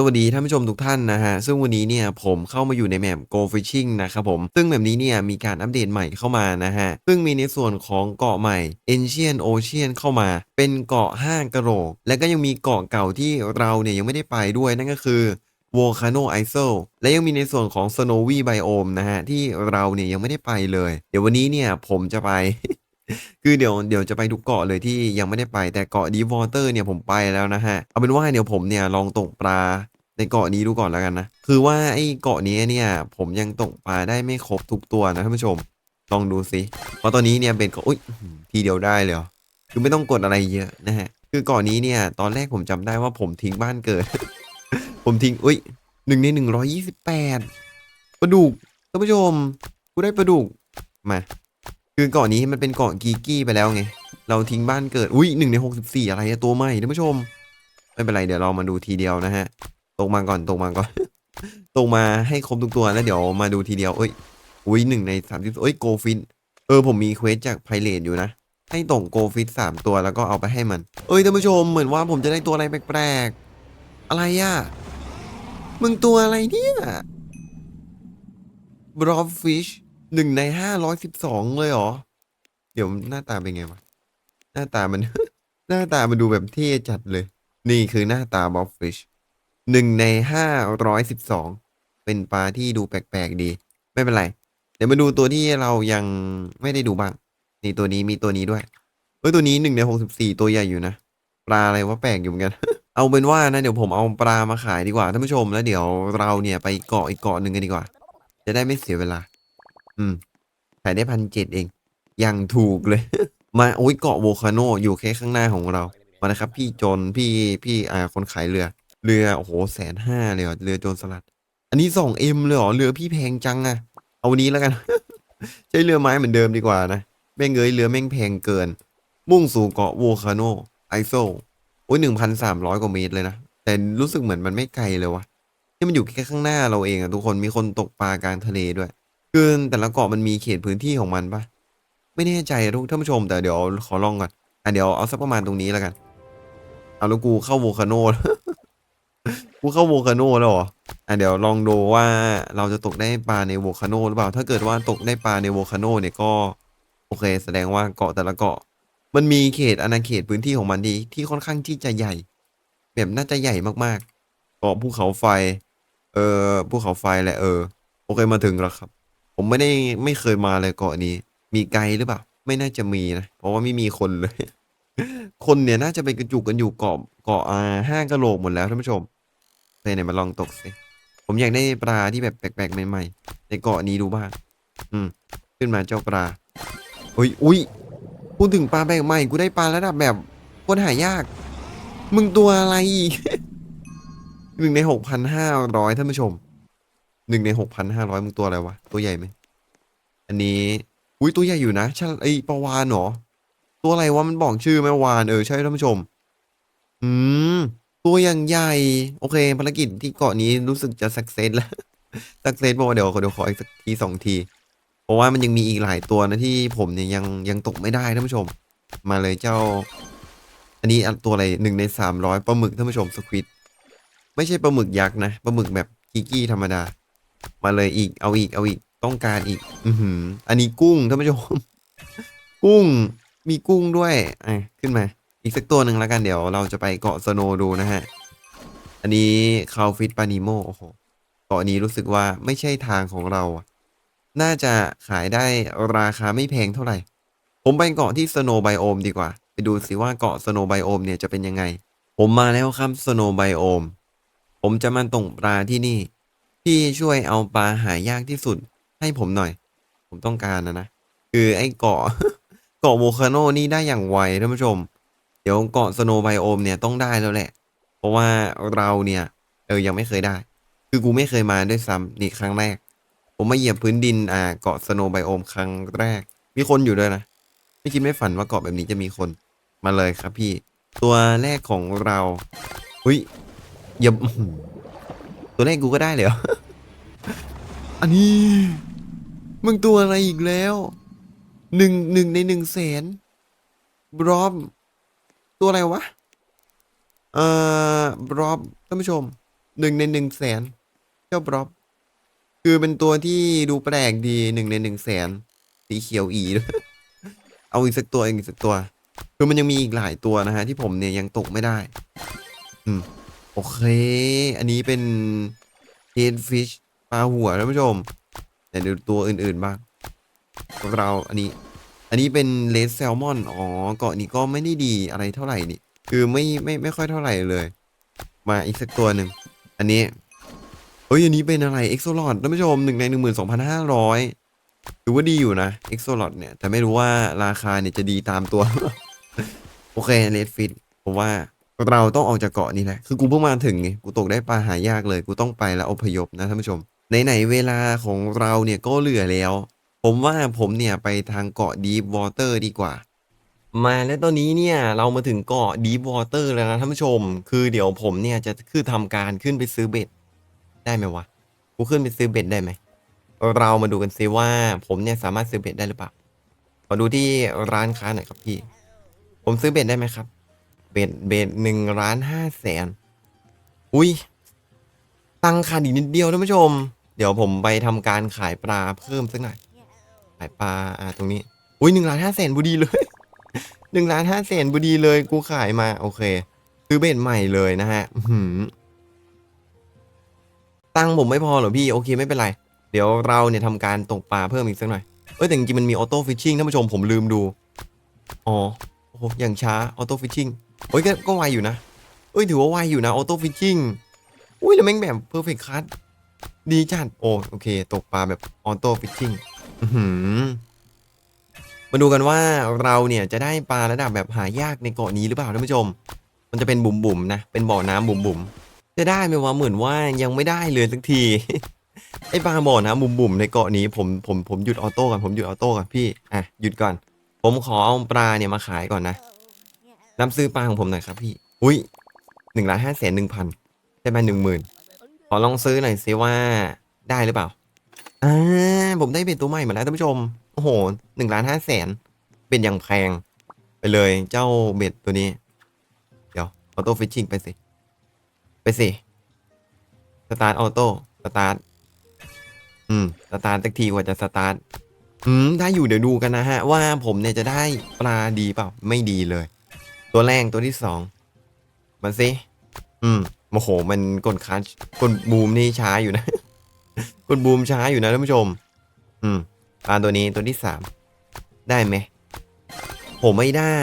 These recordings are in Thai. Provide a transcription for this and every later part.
สวัสดีท่านผู้ชมทุกท่านนะฮะ ซึ่งวันนี้เนี่ยผมเข้ามาอยู่ในแมป Go Fishing นะครับผม ซึ่งแบบนี้เนี่ยมีการอัปเดตใหม่เข้ามานะฮะ ซึ่งมีในส่วนของเกาะใหม่ Ancient Ocean เข้ามา เป็นเกาะห้างกะโหลก และก็ยังมีเกาะเก่าที่เราเนี่ยยังไม่ได้ไปด้วยนั่นก็คือ Volcano Isle และยังมีในส่วนของ Snowy Biome นะฮะ ที่เราเนี่ยยังไม่ได้ไปเลย เดี๋ยววันนี้เนี่ยผมจะไป คือเดี๋ยวเดี๋ยวจะไปทุกเกาะเลยที่ยังไม่ได้ไปแต่เกาะ Deep Water เนี่ยผมไปแล้วนะฮะ เอาเป็นว่าเดี๋ยวผมเนี่ยลองตกปลาในเกาะนี้ดูก่อนแล้วกันนะ คือว่าไอ้เกาะนี้เนี่ย ผมยังตกปลาได้ไม่ครบทุกตัวนะท่านผู้ชม ลองดูสิเพราะตอนนี้เนี่ยเบนก็อุ้ยทีเดียวได้เลยคือไม่ต้องกดอะไรเยอะนะฮะ คือเกาะนี้เนี่ย ตอนแรกผมจำได้ว่าผมทิ้งบ้านเกิด ผมทิ้งอุ้ยหนึ่งในหนึ่งร้อยยี่สิบแปดปลาดุกท่านผู้ชมกูได้ปลาดุกมา คือเกาะนี้มันเป็นเกาะกีกี้ไปแล้วไง เราทิ้งบ้านเกิด อุ้ยหนึ่งในหกสิบสี่อะไรอะตัวใหม่ท่านผู้ชม ไม่เป็นไรเดี๋ยวเรามาดูทีเดียวนะฮะตกมาก่อนตกมาก่อนตกมาให้ครบทุกตัวแล้วเดี๋ยวมาดูทีเดียวเอ้ย อุ้ยหนึ่งในสามสิบเอ้ยโกฟินเออผมมีเควสจากไพเรตอยู่นะ ให้ตกโกฟิตสามตัวแล้วก็เอาไปให้มัน เอ้ยท่านผู้ชมเหมือนว่าผมจะได้ตัวอะไรแปลกๆ อะไรอะมึงตัวอะไรเนี่ยบรอฟฟิช หนึ่งในห้าร้อยสิบสองเลยเหรอ เดี๋ยวหน้าตาเป็นไงวะ หน้าตามัน หน้าตามันดูแบบเท่จัดเลย นี่คือหน้าตาบอฟฟิชหนึ่งในห้าร้อยสิบสองเป็นปลาที่ดูแปลกๆดี ไม่เป็นไร เดี๋ยวมาดูตัวที่เรายังไม่ได้ดูบ้าง นี่ตัวนี้มีตัวนี้ด้วยเฮ้ยตัวนี้หนึ่งในหกสิบสี่ตัวใหญ่อยู่นะ ปลาอะไรว่าแปลกอยู่เหมือนกัน เอาเป็นว่านะเดี๋ยวผมเอาปลามาขายดีกว่าท่านผู้ชมแล้วเดี๋ยวเราเนี่ยไปเกาะอีกเกาะหนึ่งกันดีกว่า จะได้ไม่เสียเวลา อืม ขายได้พันเจ็ดเอง ยังถูกเลย มาโอ้ยเกาะโวคาโนอยู่แค่ข้างหน้าของเรา มานะครับ พี่โจนพี่พี่อ่าคนขายเรือ เรือโอ้โหแสนห้าเลยเหรอเรือโจรสลัด อันนี้สองเอ็มเลยเหรอเรือพี่แพงจังอะเอาวันนี้แล้วกัน ใช้เรือไม้เหมือนเดิมดีกว่านะแม่งเงยเรือแม่งแพงเกิน มุ่งสู่เกาะโวคาโนไอโซโอ้ยหนึ่งพันสามร้อยกว่าเมตรเลยนะ แต่รู้สึกเหมือนมันไม่ไกลเลยวะที่มันอยู่แค่ข้างหน้าเราเองอะทุกคนมีคนตกปลากลางทะเลด้วย คือแต่ละเกาะมันมีเขตพื้นที่ของมันปะไม่แน่ใจทุกท่านผู้ชม แต่เดี๋ยวขอลองก่อนอะเดี๋ยวเอาสักประมาณตรงนี้แล้วกัน เอาแล้วกูเข้าโวคาโนกูเข้าโวคาโนแล้วเหรออะเดี๋ยวลองดูว่าเราจะตกได้ปลาในโวคาโนหรือเปล่า ถ้าเกิดว่าตกได้ปลาในโวคาโนเนี่ยก็ โอเค แสดงว่าเกาะแต่ละเกาะ มันมีเขตอาณาเขตพื้นที่ของมันดีที่ค่อนข้างที่จะใหญ่ แบบน่าจะใหญ่มากๆเกาะภูเขาไฟ เออภูเขาไฟแหละเออ โอเคมาถึงแล้วครับ ผมไม่ได้ไม่เคยมาเลยเกาะนี้ มีไกลหรือเปล่า ไม่น่าจะมีนะ เพราะว่าไม่มีคนเลย คนเนี่ยน่าจะไปกระจุกกันอยู่เกาะเกาะอ่าห้างกะโหลกหมดแล้วท่านผู้ชมไปไหนมาลองตกสิผมอยากได้ปลาที่แบบแปลกๆใหม่ๆในเกาะนี้ดูบ้าง อืม ขึ้นมาเจ้าปลาเฮ้ยอุ้ยพูดถึงปลาแปลกใหม่กูได้ปลาระดับแบบคตรหายาก มึงตัวอะไรอีกหนึ่งในหกพันห้าร้อยท่านผู้ชม หนึ่งในหกพันห้าร้อยมึงตัวอะไรวะ ตัวใหญ่ไหม อันนี้ อุ้ยตัวใหญ่อยู่นะชะไอปลาวานเหรอ ตัวอะไรวะมันบอกชื่อไหมวานเออใช่ท่านผู้ชม อืม ตัวอย่างใหญ่ โอเค ภารกิจที่เกาะนี้รู้สึกจะสักเซสแล้วสักเซสบอกว่าเดี๋ยวเดี๋ยวขออีกสักทีสองที เพราะว่ามันยังมีอีกหลายตัวนะที่ผมเนี่ยยังยังตกไม่ได้ท่านผู้ชม มาเลยเจ้า อันนี้ตัวอะไรหนึ่งในสามร้อยปลาหมึกท่านผู้ชมสควิดไม่ใช่ปลาหมึกยักษ์นะปลาหมึกแบบกิกี้ธรรมดา มาเลยอีกเอาอีกเอาอีกต้องการอีก อือหือ อันนี้กุ้งท่านผู้ชม กุ้งมีกุ้งด้วยอะขึ้นมา อีกสักตัวหนึ่งแล้วกันเดี๋ยวเราจะไปเกาะสโนดูนะฮะ อันนี้คาวฟิตปานิโมโอ้โหเกาะนี้รู้สึกว่าไม่ใช่ทางของเรา น่าจะขายได้ราคาไม่แพงเท่าไหร่ ผมไปเกาะที่สโนไบโอมดีกว่า ไปดูสิว่าเกาะสโนไบโอมเนี่ยจะเป็นยังไง ผมมาแล้วครับสโนไบโอม ผมจะมาตกปลาที่นี่ พี่ช่วยเอาปลาหายากที่สุดให้ผมหน่อย ผมต้องการนะนะ คือไอ้เกาะเกาะโวคาโนนี่ได้อย่างไวท่านผู้ชม เดี๋ยวเกาะสโนไบโอมเนี่ยต้องได้แล้วแหละ เพราะว่าเราเนี่ย เออยังไม่เคยได้ คือกูไม่เคยมาด้วยซ้ำนี่ครั้งแรก ผมมาเหยียบพื้นดินอ่าเกาะสโนไบโอมครั้งแรก มีคนอยู่ด้วยนะ ไม่คิดไม่ฝันว่าเกาะแบบนี้จะมีคนมาเลยครับพี่ ตัวแรกของเราหุ้ยอย่าตัวแรกกูก็ได้เลยเหรอ อันนี้ มึงตัวอะไรอีกแล้ว หนึ่งหนึ่งในหนึ่งแสนบรอบ ตัวอะไรวะ เอ่อบรอบท่านผู้ชม หนึ่งในหนึ่งแสนเจ้าบล็อบ คือเป็นตัวที่ดูแปลกดีหนึ่งในหนึ่งแสนสีเขียวอีด้วยเอาอีกสักตัวอีกสักตัว คือมันยังมีอีกหลายตัวนะฮะ ที่ผมเนี่ยยังตกไม่ได้ อืม โอเค อันนี้เป็นเ e นฟิช ปลาหัวท่านผู้ชมแต่ดูตัวอื่นๆบ้าง เราอันนี้ อันนี้เป็นเลสแซลมอน อ๋อ เกาะนี้ก็ไม่ได้ดีอะไรเท่าไหร่นี่ คือไม่ไม่ไม่ค่อยเท่าไหร่เลย มาอีกสักตัวหนึ่ง อันนี้ เฮ้ย อันนี้เป็นอะไรเอ็กโซลอดท่านผู้ชมหนึ่งในหนึ่งหมื่นสองพันห้าร้อยถือว่าดีอยู่นะเอ็กโซลอดเนี่ย แต่ไม่รู้ว่าราคาเนี่ยจะดีตามตัว โอเคเลดฟิตผมว่าเราต้องออกจากเกาะนี้แหละ คือกูเพิ่งมาถึงไง กูตกได้ปลาหายากเลย กูต้องไปแล้วอพยพนะท่านผู้ชม ไหน ๆ เวลาของเราเนี่ยก็เหลือแล้ว ผมว่าผมเนี่ยไปทางเกาะดีฟวอเตอร์ดีกว่า มาแล้วตอนนี้เนี่ยเรามาถึงเกาะดีฟวอเตอร์แล้วนะท่านผู้ชม คือเดี๋ยวผมเนี่ยจะคือทำการขึ้นไปซื้อเบ็ด ได้ไหมวะ กูขึ้นไปซื้อเบ็ดได้ไหม เรามาดูกันซิว่าผมเนี่ยสามารถซื้อเบ็ดได้หรือเปล่าขอดูที่ร้านค้าหน่อยครับพี่ ผมซื้อเบ็ดได้ไหมครับ เบ็ดเบ็ดหนึ่งล้านห้าแสน อุ้ย ตังค์ขาดอีกนิดเดียวท่านผู้ชม เดี๋ยวผมไปทำการขายปลาเพิ่มสักหน่อย ขายปลาอ่าตรงนี้ อุ้ยหนึ่งล้านห้าแสนบุดีเลยหนึ่งล้านห้าแสนบุดีเลยกูขายมาโอเค ซื้อเบ็ดใหม่เลยนะฮะหือตังผมไม่พอเหรอพี่โอเคไม่เป็นไร เดี๋ยวเราเนี่ยทำการตกปลาเพิ่มอีกสักหน่อยเอ้ยแต่จริงๆมันมีออโต้ฟิชชิ่งท่านผู้ชมผมลืมดู อ๋อโอ้โหอย่างช้าออโต้ฟิชชิ่งโอ้ยก็ก็ไวอยู่นะเอ้ยถือว่าไวอยู่นะออโต้ฟิชชิ่งอุ้ยแล้วแม่งแบบเพอร์เฟคคัท ดีจัดโอ้โอเค ตกปลาแบบออโต้ฟิชชิ่งมาดูกันว่าเราเนี่ยจะได้ปลาระดับแบบหายากในเกาะนี้หรือเปล่าท่านผู้ชม มันจะเป็นบุ๋มๆนะ เป็นบ่อน้ำบุ๋มๆจะได้ไหมวะเหมือนว่ายังไม่ได้เลยสักทีไอปลาบ่อน้ำบุ๋มๆในเกาะนี้ผมผมผมหยุดออโต้ก่อนผมหยุดออโต้ก่อนพี่อะหยุดก่อน ผมขอเอาปลาเนี่ยมาขายก่อนนะรับซื้อปลาของผมหน่อยครับพี่ อุ้ยหนึ่งล้านห้าแสนหนึ่งพันใช่ไหมหนึ่งหมื่น ขอลองซื้อหน่อยซิว่าได้หรือเปล่า อ่า ผมได้เป็นตัวใหม่มาแล้วท่านผู้ชม โอ้โหหนึ่งล้านห้าแสน เป็นอย่างแพง ไปเลยเจ้าเบ็ดตัวนี้ เดี๋ยวออโต้ฟิชชิ่งไปสิ ไปสิสตาร์ทออโต้สตาร์ทอืมสตาร์ทสักทีกว่าจะสตาร์ทอืมได้อยู่เดี๋ยวดูกันนะฮะ ว่าผมเนี่ยจะได้ปลาดีเปล่า ไม่ดีเลย ตัวแรกตัวที่สองมาสิ อืม โมโห มันกดคัชกดบูมนี่ช้าอยู่นะกดบูมช้าอยู่นะท่านผู้ชม อืมปลาตัวนี้ตัวที่สามได้ไหมผมไม่ได้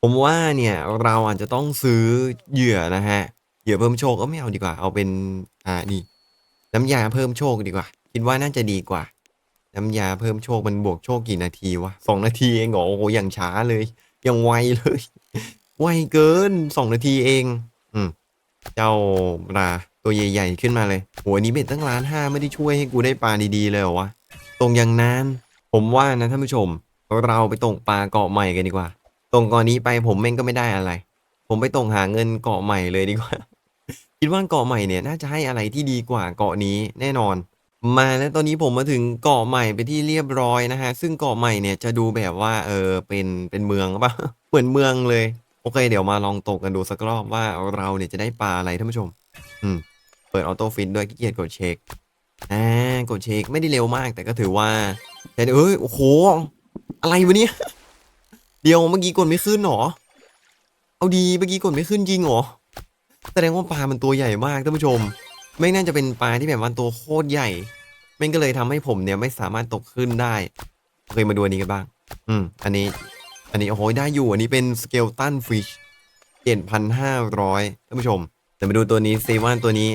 ผมว่าเนี่ยเราอาจจะต้องซื้อเหยื่อนะฮะเหยื่อเพิ่มโชคก็ไม่เอาดีกว่า เอาเป็นอ่านี่น้ำยาเพิ่มโชคดีกว่า คิดว่าน่าจะดีกว่า น้ำยาเพิ่มโชคมันบวกโชคกี่นาทีวะสองนาทีเองเหรอโอ้โหอย่างช้าเลย ยังไวเลย ไวเกินสองนาทีเอง อืม เจ้าปลาตัวใหญ่ๆขึ้นมาเลยโหอันนี้เบ็ดตั้งล้านห้าไม่ได้ช่วยให้กูได้ปลาดีๆเลยเหรอวะตรงอย่างนั้น ผมว่านะท่านผู้ชม เราไปตกปลาเกาะใหม่กันดีกว่า ตรงเกาะนี้ไปผมแม่งก็ไม่ได้อะไร ผมไปตกหาเงินเกาะใหม่เลยดีกว่า คิดว่าเกาะใหม่เนี่ยน่าจะให้อะไรที่ดีกว่าเกาะนี้แน่นอน มาแล้วตอนนี้ผมมาถึงเกาะใหม่ไปที่เรียบร้อยนะฮะ ซึ่งเกาะใหม่เนี่ยจะดูแบบว่าเออเป็นเป็นเมืองปะเหมือนเมืองเลย โอเค เดี๋ยวมาลองตกกันดูสักรอบว่าเราเนี่ยจะได้ปลาอะไรท่านผู้ชม อืม เปิดออโต้ฟิตด้วยขี้เกียจกดเช็ค อ่า กดเช็คไม่ได้เร็วมากแต่ก็ถือว่าแต่เอ้ย โอ้โห อะไรวะเนี่ย เดี๋ยวเมื่อกี้กดไม่ขึ้นหรอ เอาดีเมื่อกี้กดไม่ขึ้นจริงหรอ แสดงว่าปลามันตัวใหญ่มากท่านผู้ชม ไม่น่าจะเป็นปลาที่แบบว่าตัวโคตรใหญ่แม่งก็เลยทำให้ผมเนี่ยไม่สามารถตกขึ้นได้ เคยมาดูอันนี้กันบ้าง อืม อันนี้ อันนี้โอ้โหได้อยู่อันนี้เป็นสเกลตันฟิชเจ็ดพันห้าร้อยท่านผู้ชมแต่มาดูตัวนี้เซว่าตัวนี้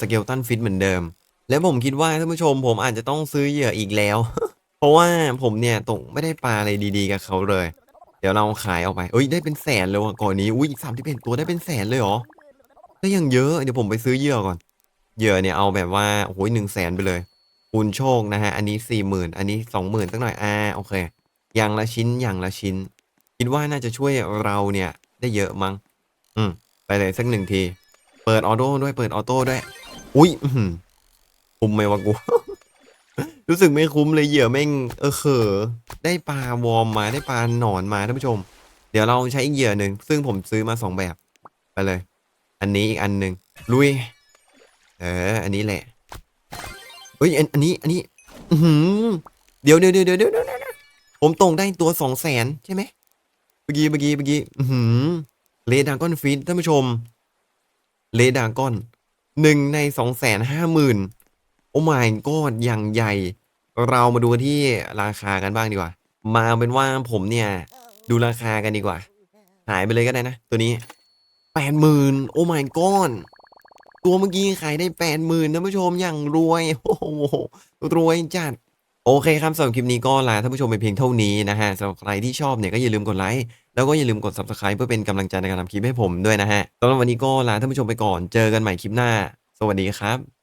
สเกลตันฟิชเหมือนเดิม แล้วผมคิดว่าท่านผู้ชม ผมอาจจะต้องซื้อเหยื่ออีกแล้ว เพราะว่าผมเนี่ยตกไม่ได้ปลาอะไรดีๆกับเขาเลย เดี๋ยวเราขายออกไปเอ้ยได้เป็นแสนเลยว่ะก่อนนี้อุ้ยสามที่เป็นตัวได้เป็นแสนเลยเหรอได้ยังเยอะเดี๋ยวผมไปซื้อเหยื่อก่อนเหยื่อเนี่ยเอาแบบว่าโอ้โหหนึ่งแสนไปเลยคูณโชคนะฮะอันนี้สี่หมื่นอันนี้สองหมื่นสักหน่อยอ่าโอเคอย่างละชิ้นอย่างละชิ้น คิดว่าน่าจะช่วยเราเนี่ยได้เยอะมั้ง อืม ไปเลยสักหนึ่งที เปิดออโต้ด้วย เปิดออโต้ด้วย อุ้ยอื้อหือคุ้มไหมวะกู รู้สึกไม่คุ้มเลยเหยื่อแม่ง เออเขอได้ปลาวอร์มมา ได้ปลาหนอนมาท่านผู้ชม เดี๋ยวเราใช้อีกเหยื่อหนึ่ง ซึ่งผมซื้อมาสองแบบ ไปเลย อันนี้อีกอันหนึ่งลุย เออ อันนี้แหละ เฮ้ย อันนี้ อันนี้ อือหือเดี๋ยวเดี๋ยวเดี๋ยวเดี๋ยวเดี๋ยวผมตรงได้ตัวสองแสนใช่ไหม มื่อกี้เมื่อกี้เมื่อกี้หือเลดากอนฟีดท่านผู้ชม เลดากอนหนึ่งในสองแสนห้าหมื่นโอ้ไม่ก็อย่างใหญ่ เรามาดูที่ราคากันบ้างดีกว่า มาเป็นว่าผมเนี่ย ดูราคากันดีกว่า หายไปเลยก็ได้นะ ตัวนี้แปดหมื่นโอ้ my god ตัวเมื่อกี้ขายได้แปดหมื่นท่านผู้ชมอย่างรวย โอ้โหรวยจัด โอเคครับ สำหรับคลิปนี้ก็ลาท่านผู้ชมไปเพียงเท่านี้นะฮะสำหรับใครที่ชอบเนี่ยก็อย่าลืมกดไลค์แล้วก็อย่าลืมกด subscribe เพื่อเป็นกำลังใจในการทำคลิปให้ผมด้วยนะฮะสำหรับวันนี้ก็ลาท่านผู้ชมไปก่อนเจอกันใหม่คลิปหน้า สวัสดีครับ